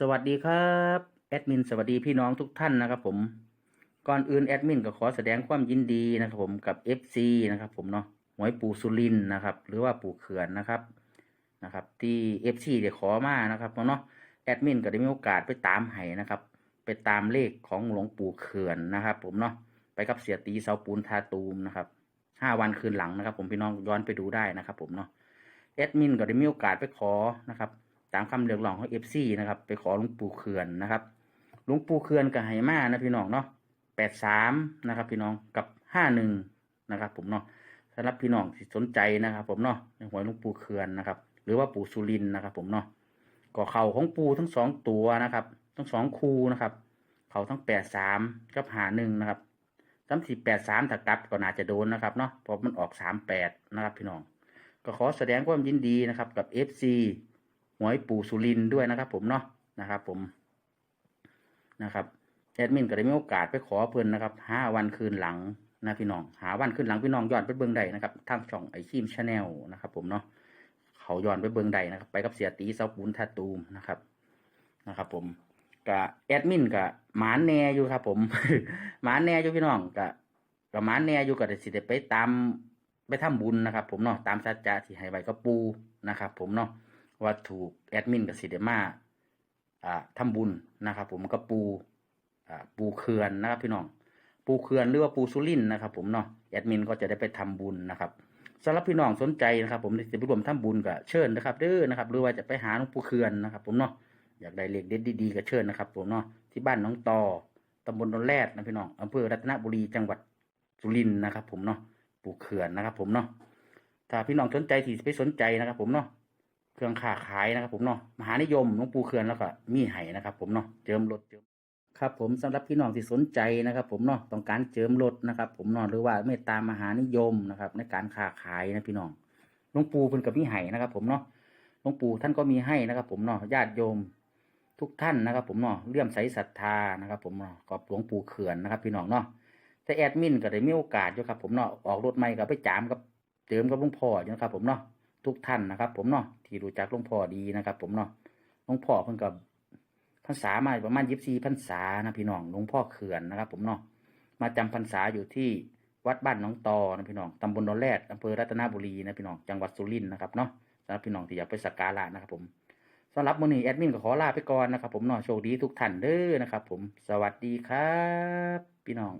สวัสดีครับแอดมินสวัสดีพี่น้องทุกท่านนะครับผมก่อนอื่นแอดมินก็ขอแสดงความยินดีนะครับผมกับ FC นะครับผมเนาะหวยปู่สุรินนะครับ หรือว่าปู่เขื่อนนะครับนะครับ ที่ FC ได้ขอมานะครับเนาะแอดมินก็ได้มีโอกาสไปตามให้นะครับ ไปตามเลขของหลวงปู่เขื่อนนะครับผมเนาะไปกับเสียตีเสาปูนทาตูมนะครับห้าวันคืนหลังนะครับ ผมพี่น้องย้อนไปดูได้นะครับ ผมเนาะแอดมินก็ได้มีโอกาสไปขอนะครับ ตามคำเรียกร้องของเอฟซีนะครับ ไปขอหลวงปู่เขื่อนนะครับหลวงปู่เขื่อนกับไหมานะพี่น้องเนาะแปดสามนะครับ พี่น้องกับห้าหนึ่งนะครับ ผมเนาะสำหรับพี่น้องที่สนใจนะครับ ผมเนาะในหวยหลวงปู่เขื่อนนะครับ หรือว่าปู่สุรินนะครับ ผมเนาะก่อเข่าของปู่ทั้งสองตัวนะครับ ทั้งสองคูนะครับ เขาทั้งแปดสามกับหาหนึ่งนะครับสามสี่แปดสามถ้ากลับก็น่าจะโดนนะครับเนาะเพราะมันออกสามแปดนะครับ พี่น้อง ก็ขอแสดงความยินดีนะครับกับ FC หวยปู่สุรินด้วยนะครับ ผมเนาะนะครับ ผมนะครับแอดมินก็ได้มีโอกาสไปขอเพิ่นนะครับห้าวันคืนหลังนะพี่น้อง หาวันคืนหลังพี่น้องย้อนไปเบิ่งใดนะครับทางช่องไอคิมชาแนลนะครับ ผมเนาะเขาย้อนไปเบิ่งใดนะครับ ไปกับเสียตีเสาปูนทาตูมนะครับนะครับ ผมกับแอดมินกับหมานแน่อยู่ครับ ผมหมานแน่อยู่พี่น้องกับกับหมานแน่อยู่กับสิได้ไปตามไปทำบุญนะครับ ผมเนาะตามสัจจะที่ให้ไว้กับปูนะครับ ผมเนาะ ว่าถูกแอดมินกับสิเดมาอ่าทำบุญนะครับ ผมกับปูอ่าปูเขื่อนนะครับพี่น้องปูเขื่อนหรือว่าปูสุรินนะครับ ผมเนาะแอดมินก็จะได้ไปทำบุญนะครับสำหรับพี่น้องสนใจนะครับ ผมจะไปรวมทำบุญก็เชิญนะครับเด้อนะครับ หรือว่าจะไปหาหลวงปู่เขื่อนนะครับ ผมเนาะอยากได้เลขเด็ดดีๆก็เชิญนะครับ ผมเนาะที่บ้านน้องตอตำบลดอนแรดนะพี่น้องอำเภอรัตนบุรีจังหวัดสุรินทร์นะครับ ผมเนาะปูเขื่อนนะครับ ผมเนาะถ้าพี่น้องสนใจที่ไปสนใจนะครับ ผมเนาะ เครื่องค้าขายนะครับ ผมเนาะมหานิยมหลวงปู่เขื่อนแล้วก็มีไห้นะครับ ผมเนาะเจิมรถเจิมครับ ผมสำหรับพี่น้องที่สนใจนะครับ ผมเนาะต้องการเจิมรถนะครับ ผมเนาะหรือว่าเมตตามหานิยมนะครับ ในการค้าขายนะพี่น้องหลวงปู่เพิ่นกับมีไห้นะครับ ผมเนาะหลวงปู่ท่านก็มีให้นะครับ ผมเนาะญาติโยมทุกท่านนะครับ ผมเนาะเลื่อมใสศรัทธานะครับ ผมเนาะกับหลวงปู่เขื่อนนะครับ พี่น้องเนาะแต่แอดมินก็ได้มีโอกาสอยู่ครับ ผมเนาะออกรถใหม่ก็ไปจามกับเจิมกับหลวงพ่ออยู่นะครับ ผมเนาะ ทุกท่านนะครับ ผมเนาะที่รู้จักหลวงพ่อดีนะครับ ผมเนาะหลวงพ่อเพิ่นกับพรรษามาประมาณยี่สิบสี่พรรษานะพี่น้องหลวงพ่อเขื่อนนะครับ ผมเนาะมาจำพรรษาอยู่ที่วัดบ้านน้องตอนะพี่น้องตำบลดอนแรดอำเภอรัตนบุรีนะพี่น้องจังหวัดสุรินทร์นะครับเนาะสำหรับพี่น้องที่อยากไปสักการะนะครับ ผมสำหรับมื้อนี้แอดมินก็ขอลาไปก่อนนะครับ ผมเนาะโชคดีทุกท่านเด้อนะครับ ผมสวัสดีครับ พี่น้อง